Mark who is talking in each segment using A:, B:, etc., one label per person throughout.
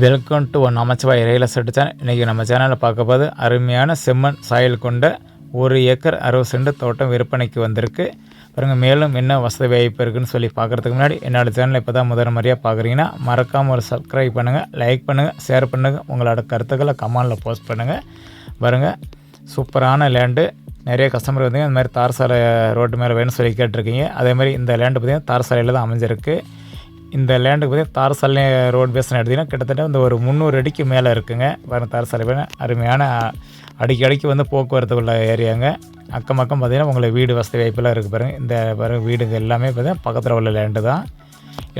A: Welcome to one Namachivay real estate channel இன்றைக்கி நம்ம சேனலில் பார்க்க போது அருமையான செம்மண் சாயல் கொண்ட ஒரு ஏக்கர் அறுபது சென்ட் தோட்டம் விற்பனைக்கு வந்திருக்கு. பாருங்கள் மேலும் என்ன வசதி வாய்ப்பு இருக்குதுன்னு சொல்லி பார்க்குறதுக்கு முன்னாடி என்னோடய சேனலை இப்போ தான் முதல் முறையாக பார்க்குறீங்கன்னா மறக்காமல் ஒரு சப்ஸ்கிரைப் பண்ணுங்கள் லைக் பண்ணுங்கள் ஷேர் பண்ணுங்கள் உங்களோட கருத்துக்களை கமெண்டில் போஸ்ட் பண்ணுங்கள் பாருங்கள் சூப்பரான லேண்டு நிறைய கஸ்டமர் வந்து இந்த மாதிரி தார் சாலை ரோட்டு மேலே வேணும்னு சொல்லி கேட்டிருக்கீங்க. அதே மாதிரி இந்த லேண்டு பார்த்திங்கன்னா தார் சாலையில் தான் அமைஞ்சிருக்கு. இந்த லேண்டுக்கு பார்த்தீங்கன்னா தாரசாலை ரோடு பேஸ்னு எடுத்திங்கன்னா கிட்டத்தட்ட இந்த ஒரு முந்நூறு அடிக்கு மேலே இருக்குங்க. பாருங்க தாரசாலை பேர் அருமையான அடிக்கி அடிக்கி வந்து போக்குவரத்து உள்ள ஏரியாங்க. அக்கம் பக்கம் பார்த்திங்கன்னா உங்களுக்கு வீடு வசதி வாய்ப்பெல்லாம் இருக்குது பாருங்கள் இந்த பாருங்க வீடுங்க எல்லாமே பார்த்தீங்கன்னா பக்கத்தில் உள்ள லேண்டு தான்.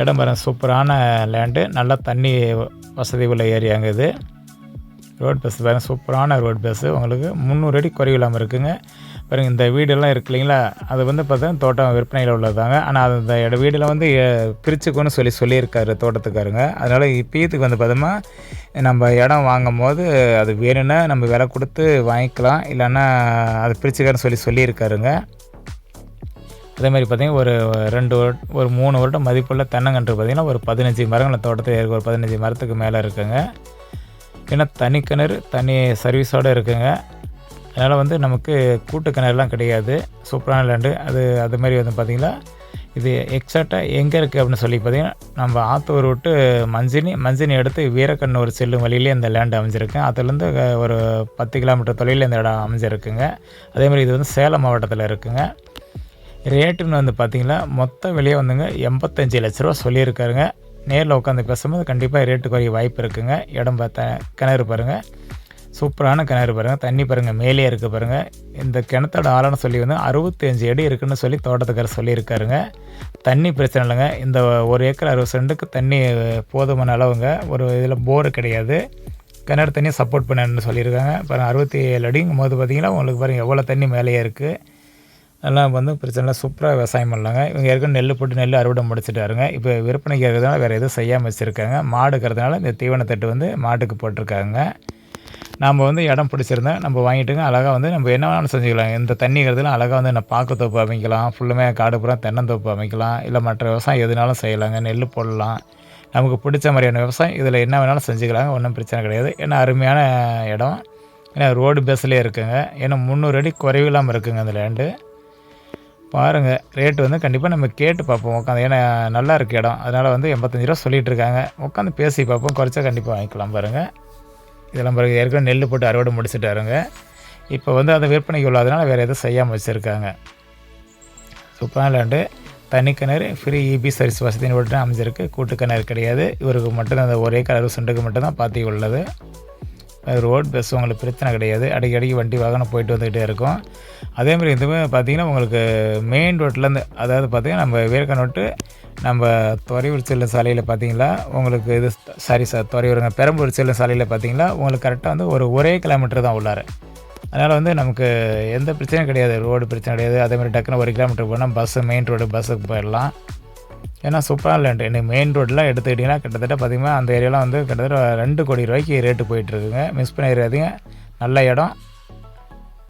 A: இடம் பாருங்கள் சூப்பரான லேண்டு நல்லா தண்ணி வசதி உள்ள ஏரியாங்க இது. ரோட் பஸ் பாருங்கள் சூப்பரான ரோட் பஸ்ஸு உங்களுக்கு முந்நூறு அடி குறைவில்லாமல் இருக்குங்க. பாருங்க இந்த வீடெல்லாம் இருக்கு இல்லைங்களா? அது வந்து பார்த்தா தோட்டம் விற்பனையில் உள்ளதாங்க ஆனால் அந்த இட வீடெல்லாம் வந்து பிரிச்சுக்கோன்னு சொல்லி சொல்லியிருக்காரு தோட்டத்துக்காருங்க. அதனால் இப்போயத்துக்கு வந்து பார்த்தோமா நம்ம இடம் வாங்கும் போது அது வேணும்னா நம்ம விலை கொடுத்து வாங்கிக்கலாம். இல்லைன்னா அது பிரிச்சுக்காருன்னு சொல்லி சொல்லியிருக்காருங்க. அதே மாதிரி பார்த்திங்கன்னா ஒரு ரெண்டு வருடம் ஒரு மூணு வருடம் மதிப்புள்ள தென்னங்கன்று பார்த்திங்கன்னா ஒரு பதினஞ்சு மரங்கள் தோட்டத்தில் இருக்குது ஒரு பதினஞ்சு மரத்துக்கு மேலே இருக்குங்க. ஏன்னா தனி கிணறு தனி சர்வீஸோடு இருக்குங்க. அதனால் வந்து நமக்கு கூட்டு கிணறுலாம் கிடையாது. சூப்பரான லேண்டு அது அது மாதிரி வந்து பார்த்திங்கன்னா இது எக்ஸாக்டாக எங்கே இருக்குது அப்படின்னு சொல்லி பார்த்திங்கன்னா நம்ம ஆத்தூர் விட்டு மஞ்சினி மஞ்சினி எடுத்து வீரக்கண்ணூர் செல்லும் வழியிலே இந்த லேண்டு அமைஞ்சிருக்கு. அதுலேருந்து ஒரு பத்து கிலோமீட்டர் தொலைவில் இந்த இடம் அமைஞ்சிருக்குங்க. அதேமாதிரி இது வந்து சேலம் மாவட்டத்தில் இருக்குங்க. ரேட்டுன்னு வந்து பார்த்திங்கன்னா மொத்த விலையை வந்துங்க எண்பத்தஞ்சு லட்ச ரூபா சொல்லியிருக்காருங்க. நேரில் உட்காந்து பேசும்போது கண்டிப்பாக ரேட்டு குறைய வாய்ப்பு இருக்குங்க. இடம் பார்த்தேன் கிணறு பாருங்கள் சூப்பரான கிணறு பாருங்கள் தண்ணி பாருங்கள் மேலே இருக்க பாருங்கள் இந்த கிணத்தோட ஆழம்னு சொல்லி வந்து அறுபத்தஞ்சு அடி இருக்குன்னு சொல்லி தோட்டத்துக்காரர் சொல்லியிருக்காருங்க. தண்ணி பிரச்சனை இல்லைங்க. இந்த ஒரு ஏக்கர் அறுபது சென்ட்டுக்கு தண்ணி போதுமான அளவுங்க. ஒரு இதில் போர் கிடையாது. கிணறு தண்ணியை சப்போர்ட் பண்ணணும்னு சொல்லியிருக்காங்க. பாருங்கள் அறுபத்தி ஏழு அடிங்கும் போது பார்த்திங்கன்னா உங்களுக்கு பாருங்கள் எவ்வளோ தண்ணி மேலேயே இருக்குது அதெல்லாம் வந்து பிரச்சனை இல்லை. சூப்பராக விவசாயம் பண்ணலாங்க. இவங்க ஏற்கனவே நெல் போட்டு நெல் அறுவடை முடிச்சுட்டாருங்க. இப்போ விற்பனைக்கு இருக்கிறதுனால வேறு எதுவும் செய்யாமல் வச்சுருக்காங்க. மாடு இருக்கிறதுனால இந்த தீவனத்தட்டு வந்து மாட்டுக்கு போட்டிருக்காங்க. நம்ம வந்து இடம் பிடிச்சிருந்தா நம்ம வாங்கிட்டுங்க அழகாக வந்து நம்ம என்ன வேணாலும் செஞ்சுக்கலாம். இந்த தண்ணிங்கிறதுலாம் அழகாக வந்து நான் பாக்கு தோப்பு அமைக்கலாம் ஃபுல்லுமே காடு பூரா தென்னந்தோப்பு அமைக்கலாம் இல்லை மற்ற விவசாயம் எதுனாலும் செய்யலாங்க நெல் போடலாம். நமக்கு பிடிச்ச மாதிரியான விவசாயம் இதில் என்ன வேணாலும் செஞ்சுக்கலாங்க ஒன்றும் பிரச்சனை கிடையாது. ஏன்னா அருமையான இடம். ஏன்னா ரோடு பேஸ்லேயே இருக்குங்க. ஏன்னா முந்நூறு அடி குறைவில்லாமல் இருக்குங்க அந்த லேண்டு பாருங்கள் ரேட்டு வந்து கண்டிப்பாக நம்ம கேட்டு பார்ப்போம் உட்காந்து ஏன்னா நல்லா இருக்குது இடம். அதனால் வந்து எண்பத்தஞ்சு ரூபா சொல்லிகிட்டு இருக்காங்க. உட்காந்து பேசி பார்ப்போம் குறைச்சா கண்டிப்பாக வாங்கிக்கலாம் பாருங்கள் இதெல்லாம் பிறகு ஏற்கனவே நெல் போட்டு அறுவடை முடிச்சுட்டாருங்க. இப்போ வந்து அந்த விற்பனைக்கு உள்ளாதனால வேறு எதுவும் செய்யாமல் வச்சுருக்காங்க. சூப்பரான லேண்டு. தனி கிணறு ஃப்ரீ இபி சர்வீஸ் வசதின்னு விட்டு அமைஞ்சிருக்கு. கூட்டு கிணறு கிடையாது. இவருக்கு மட்டும்தான் அந்த ஒரே கலர் சுண்டுக்கு மட்டும்தான் பாத்தி உள்ளது ரோட் பஸ் உங்களுக்கு பிரச்சனை கிடையாது. அடிக்கடிக்கு வண்டி வாகனம் போயிட்டு வந்துக்கிட்டே இருக்கும். அதேமாதிரி இதுவே பார்த்திங்கன்னா உங்களுக்கு மெயின் ரோட்லேருந்து அதாவது பார்த்திங்கன்னா நம்ம வேர்க்கனோட்டு நம்ம துறையூர் செல்லும் சாலையில் பார்த்தீங்களா உங்களுக்கு இது சாரி சார் துறையூருங்க பெரம்பூர் செல்லும் சாலையில் பார்த்தீங்களா உங்களுக்கு கரெக்டாக வந்து ஒரு ஒரே கிலோமீட்டர் தான் உள்ளார். அதனால் வந்து நமக்கு எந்த பிரச்சனையும் கிடையாது ரோடு பிரச்சனை கிடையாது. அதேமாதிரி டக்குன்னு ஒரு கிலோமீட்டர் போனால் பஸ்ஸு மெயின் ரோடு பஸ்ஸுக்கு போயிடலாம். ஏன்னா சூப்பராக லேண்டு எனக்கு மெயின் ரோடெலாம் எடுத்துக்கிட்டிங்கன்னா கிட்டத்தட்ட பார்த்திங்கன்னா அந்த ஏரியாலாம் வந்து கிட்டத்தட்ட ரெண்டு கோடி ரூபாய்க்கு ரேட்டு போயிட்டுருக்குங்க மிஸ் பண்ணிடாதீங்க. நல்ல இடம்.